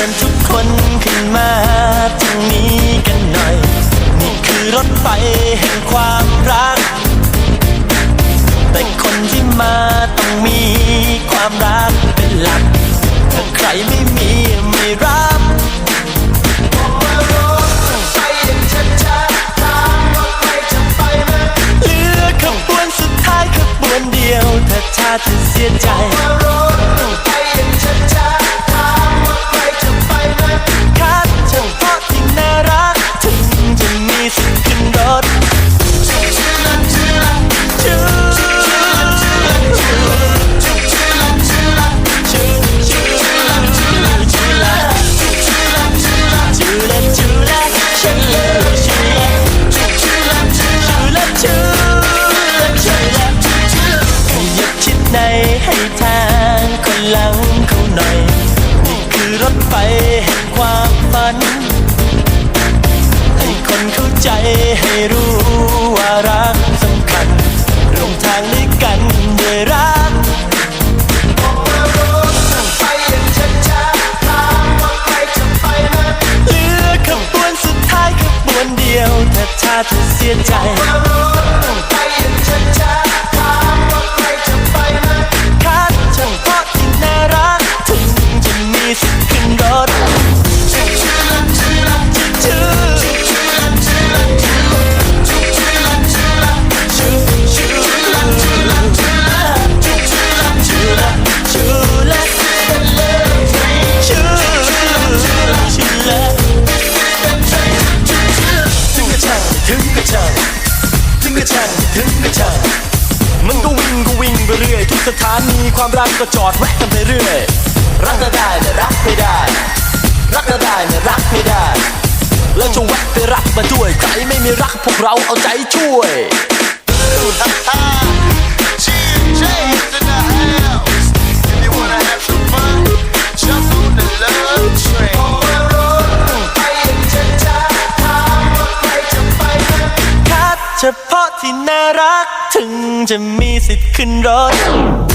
ชิญทุกคนขึ้นมาตรงนี้กันหน่อย นี่คือรถไฟแห่งความรัก แต่คนที่มาต้องมีความรักเป็นหลัก ถ้าใครไม่มีไม่รักเหลือขบวนสุดท้ายขบวนเดียว ถ้าชาจะเสียใจ got to sit tight. สถานีความรักก็จอดแวะกันไปเรื่อย รักก็ได้แต่รักไม่ได้ รักก็ได้แต่รักไม่ได้ แล้วจงแวะไปรักมาด้วยใครไม่มีรักพวกเราเอาใจช่วย เฉพาะที่น่ารักถึงจะมีสิทธิ์ขึ้นรถ